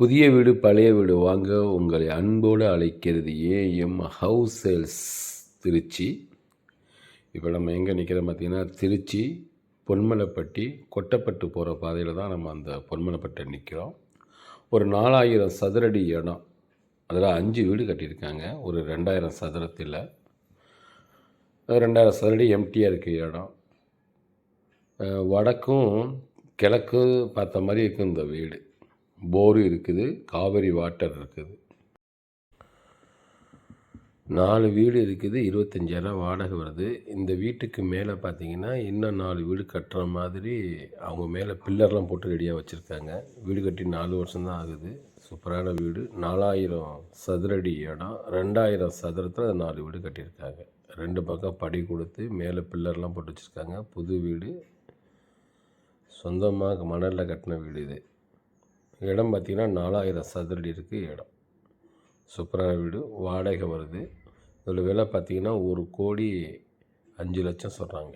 புதிய வீடு பழைய வீடு வாங்க உங்களை அன்போடு அழைக்கிறது ஏஎம் ஹவுஸ் சேல்ஸ் திருச்சி. இப்போ நம்ம எங்கே நிற்கிறோம் பார்த்தீங்கன்னா திருச்சி பொன்மலைப்பட்டி கொட்டப்பட்டு போகிற பாதையில் தான் நம்ம அந்த பொன்மலைப்பட்டை நிற்கிறோம் ஒரு நாலாயிரம் சதுரடி இடம். அதில் அஞ்சு வீடு கட்டியிருக்காங்க. ஒரு ரெண்டாயிரம் சதுரத்தில். ரெண்டாயிரம் சதுரடி எம்டியாக இருக்குது இடம். வடக்கும் கிழக்கு பார்த்த மாதிரி இருக்கும் இந்த வீடு. போரு இருக்குது காவேரி வாட்டர் இருக்குது. நாலு வீடு இருக்குது இருபத்தஞ்சாயிரம் வாடகை வருது. இந்த வீட்டுக்கு மேலே பார்த்தீங்கன்னா இன்னும் நாலு வீடு கட்டுற மாதிரி அவங்க மேலே பில்லர்லாம் போட்டு ரெடியாக வச்சுருக்காங்க. வீடு கட்டி நாலு வருஷம்தான் ஆகுது. சூப்பரான வீடு. நாலாயிரம் சதுரடி இடம். ரெண்டாயிரம் சதுரத்தில் நாலு வீடு கட்டியிருக்காங்க. ரெண்டு பக்கம் படி கொடுத்து மேலே பில்லர்லாம் போட்டு வச்சுருக்காங்க. புது வீடு. சொந்தமாக மணலில் கட்டின வீடு இது. இடம் பார்த்திங்கன்னா நாலாயிரம் சதுரடி இருக்குது இடம். சூப்பரான வீடு வாடகை வருது. இதோட விலை பார்த்திங்கன்னா ஒரு கோடி அஞ்சு லட்சம் சொல்கிறாங்க